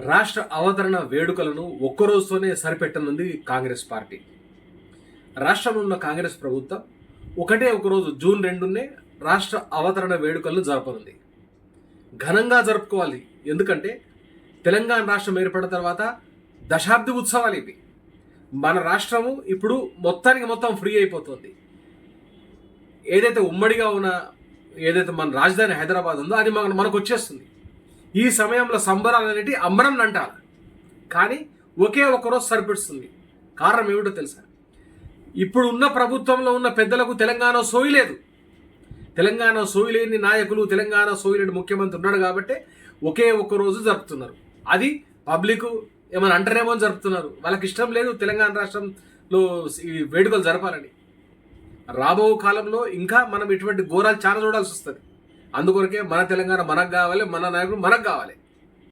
రాష్ట్ర అవతరణ వేడుకలను ఒక్కరోజుతోనే సరిపెట్టనుంది కాంగ్రెస్ పార్టీ. రాష్ట్రంలో ఉన్న కాంగ్రెస్ ప్రభుత్వం ఒకటే ఒకరోజు జూన్ రెండునే రాష్ట్ర అవతరణ వేడుకలను జరపనుంది. ఘనంగా జరుపుకోవాలి. ఎందుకంటే తెలంగాణ రాష్ట్రం ఏర్పడిన తర్వాత దశాబ్ది ఉత్సవాలు ఇవి. మన రాష్ట్రము ఇప్పుడు మొత్తానికి మొత్తం ఫ్రీ అయిపోతుంది. ఏదైతే ఉమ్మడిగా ఉన్న ఏదైతే మన రాజధాని హైదరాబాద్ ఉందో అది మన మనకు వచ్చేస్తుంది. ఈ సమయంలో సంబరాలు అనేటి అమ్మడం అంటారు. కానీ ఒకే ఒకరోజు సరిపెడుతుంది. కారణం ఏమిటో తెలుసా? ఇప్పుడు ఉన్న ప్రభుత్వంలో ఉన్న పెద్దలకు తెలంగాణ సోయలేదు తెలంగాణ సోయలేని నాయకులు తెలంగాణ సోయలేని ముఖ్యమంత్రి ఉన్నాడు కాబట్టి ఒకే ఒక్క రోజు జరుపుతున్నారు. అది పబ్లిక్ ఏమైనా అంటారేమో అని జరుపుతున్నారు. వాళ్ళకి ఇష్టం లేదు తెలంగాణ రాష్ట్రంలో ఈ వేడుకలు జరపాలని. రాబో కాలంలో ఇంకా మనం ఇటువంటి ఘోరాలు చాలా చూడాల్సి వస్తుంది. అందుకొరకే మన తెలంగాణ మనకు కావాలి మన నాయకుడు మనకు కావాలి.